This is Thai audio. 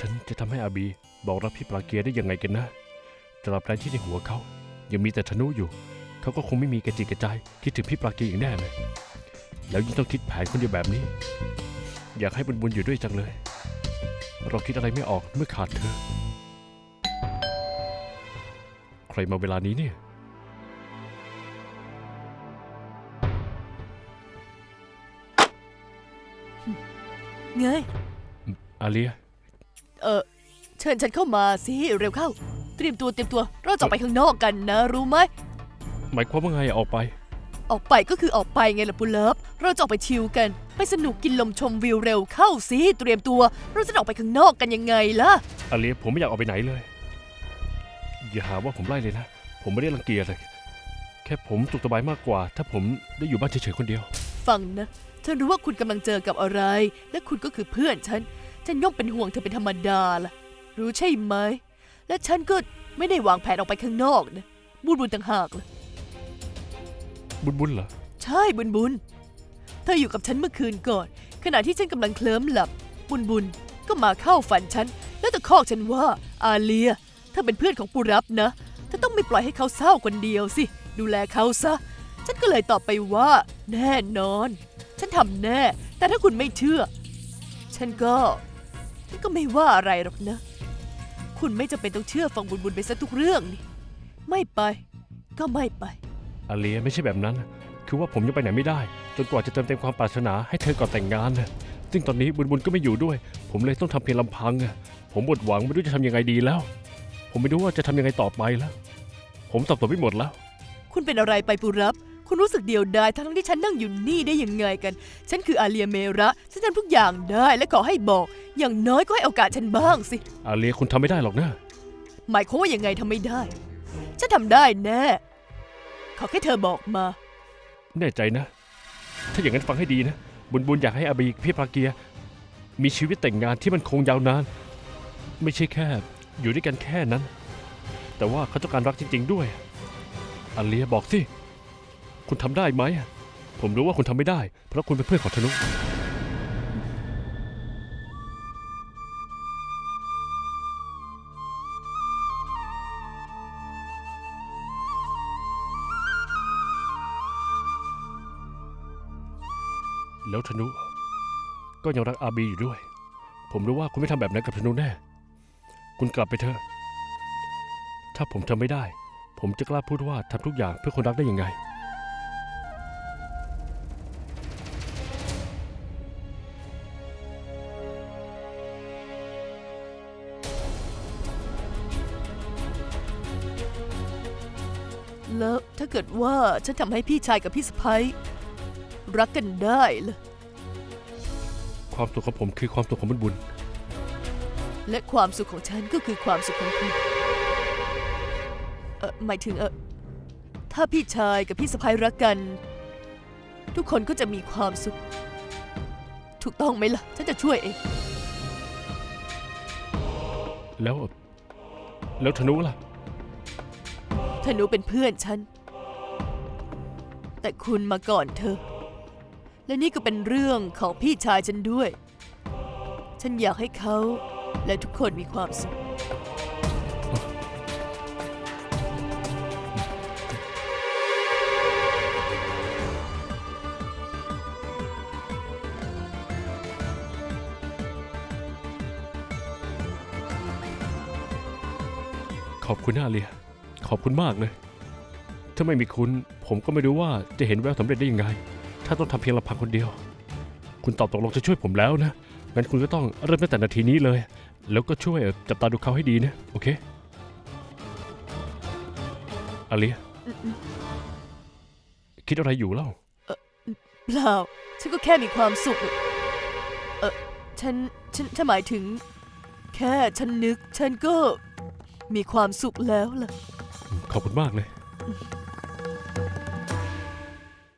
ฉันจะทำให้อาบีบอกรักพี่ปลาเกียร์ได้ยังไงกันนะตราบใดที่ในหัวเขา ยังมีแต่ธนุอยู่ เขาก็คงไม่มีกระจิกกระใจคิดถึงพี่ปลาเกียร์อย่างแน่เลย แล้วยิ่งต้องคิดแผนคนเดียวแบบนี้ อยากให้บุญบุญอยู่ด้วยจังเลย เราคิดอะไรไม่ออกเมื่อขาดเธอ ใครมาเวลานี้เนี่ยไงอาเลีย เออเชิญฉันเข้ามาสิเร็วเข้า เตรียมตัวเตรียมตัวเราจะออกไปข้างนอกกันนะ รู้ไหมหมายความว่าไงอะออกไป ออกไปก็คือออกไปไงล่ะปุเลิฟเราจะออกไปชิลกัน ไปสนุกกินลมชมวิวเร็วเข้าสิเตรียมตัว เราจะออกไปข้างนอกกันยังไงล่ะอาเลียผมไม่อยากออกไปไหนเลย อย่าหาว่าผมไล่เลยนะ ผมไม่ได้รังเกียจเลยแค่ผมสุขสบายมากกว่า ถ้าผมได้อยู่บ้านเฉยๆคนเดียว ฟังนะ ฉันรู้ว่าคุณกำลังเจอกับอะไร และคุณก็คือเพื่อนฉัน ฉันย่อมเป็นห่วงเธอเป็นธรรมดาล่ะ รู้ใช่ไหม และฉันก็ไม่ได้วางแผนออกไปข้างนอกนะ บุญบุญต่างหากล่ะ บุญบุญเหรอ ใช่บุญบุญ เธออยู่กับฉันเมื่อคืนก่อน ขณะที่ฉันกำลังเคลิ้มหลับ บุญบุญก็มาเข้าฝันฉัน แล้วตะคอกฉันว่า อาเลีย เธอเป็นเพื่อนของปุรับนะ เธอต้องไม่ปล่อยให้เขาเศร้าคนเดียวสิ ดูแลเขาซะ ฉันก็เลยตอบไปว่า แน่นอน ฉันทำแน่ แต่ถ้าคุณไม่เชื่อ ฉันก็ ฉันก็ไม่ว่าอะไรหรอกนะ คุณไม่จำเป็นต้องเชื่อฟังบุญบุญไปซะทุกเรื่องนี่ไม่ไป ก็ไม่ไป อาเลียไม่ใช่แบบนั้น คือว่าผมยังไปไหนไม่ได้ จนกว่าจะเติมเต็มความปรารถนาให้เธอก่อนแต่งงานนะซึ่งตอนนี้บุญบุญก็ไม่อยู่ด้วย ผมเลยต้องทำเพียงลำพังอะผมหมดหวังไม่รู้จะทำยังไงดีแล้ว ผมไม่รู้ว่าจะทำยังไงต่อไปแล้ว ผมตอบตัวไม่หมดแล้ว คุณเป็นอะไรไปปุรับ คุณรู้สึกเดียวดายทั้งที่ฉันนั่งอยู่นี่ได้ยังไงกัน ฉันคืออาเลียเมระ ฉันทำทุกอย่างได้และขอให้บอก อย่างน้อยก็ให้โอกาสฉันบ้างสิ อาเลียคุณทำไม่ได้หรอกนะ หมายความว่ายังไงทำไม่ได้ ฉันทำได้แน่ ขอแค่เธอบอกมา แน่ใจนะ ถ้าอย่างนั้นฟังให้ดีนะ บุญบุญอยากให้อาบีกับพี่ปลาเกียร์มีชีวิตแต่งงานที่มันคงยาวนาน ไม่ใช่แค่ อยู่ด้วยกันแค่นั้น แต่ว่าเขาต้องการรักจริง ๆ ด้วยอาเลียบอกสิ คุณทำได้ไหม ผมรู้ว่าคุณทำไม่ได้ เพราะคุณเป็นเพื่อนของธนุ แล้วธนุ ก็ยังรักอาบีอยู่ด้วย ผมรู้ว่าคุณไม่ทำแบบนั้นกับธนุแน่ คุณกลับไปเถอะ ถ้าผมทำไม่ได้ ผมจะกล้าพูดว่าทำทุกอย่างเพื่อคนรักได้ยังไง แล้ว ถ้าเกิดว่าฉันทำให้พี่ชายกับพี่สะพ้ยรักกันได้ล่ะความสุขของผมคือความสุขของบุญบุญ และความสุขของฉันก็คือความสุขของคุณเออหมายถึงเออถ้าพี่ชายกับพี่สะพ้ยรักกัน ทุกคนก็จะมีความสุข ถูกต้องไหมล่ะ ฉันจะช่วยเอง แล้ว แล้วธนุล่ะ ธนูเป็นเพื่อนฉัน แต่คุณมาก่อนเธอ และนี่ก็เป็นเรื่องของพี่ชายฉันด้วย ฉันอยากให้เขาและทุกคนมีความสุขขอบคุณนะอาเลีย ขอบคุณมากเลย ถ้าไม่มีคุณ ผมก็ไม่รู้ว่าจะเห็นแววสำเร็จได้ยังไง ถ้าต้องทำเพียงลำพังคนเดียว คุณตอบตกลงจะช่วยผมแล้วนะ งั้นคุณก็ต้องเริ่มตั้งแต่นาทีนี้เลย แล้วก็ช่วยจับตาดูเขาให้ดีนะ โอเคอาเลียคิดอะไรอยู่เล่า เปล่า ฉันก็แค่มีความสุข เออฉัน ฉัน ฉันหมายถึง แค่ฉันนึก ฉันก็มีความสุขแล้วล่ะ ขอบคุณมากเลย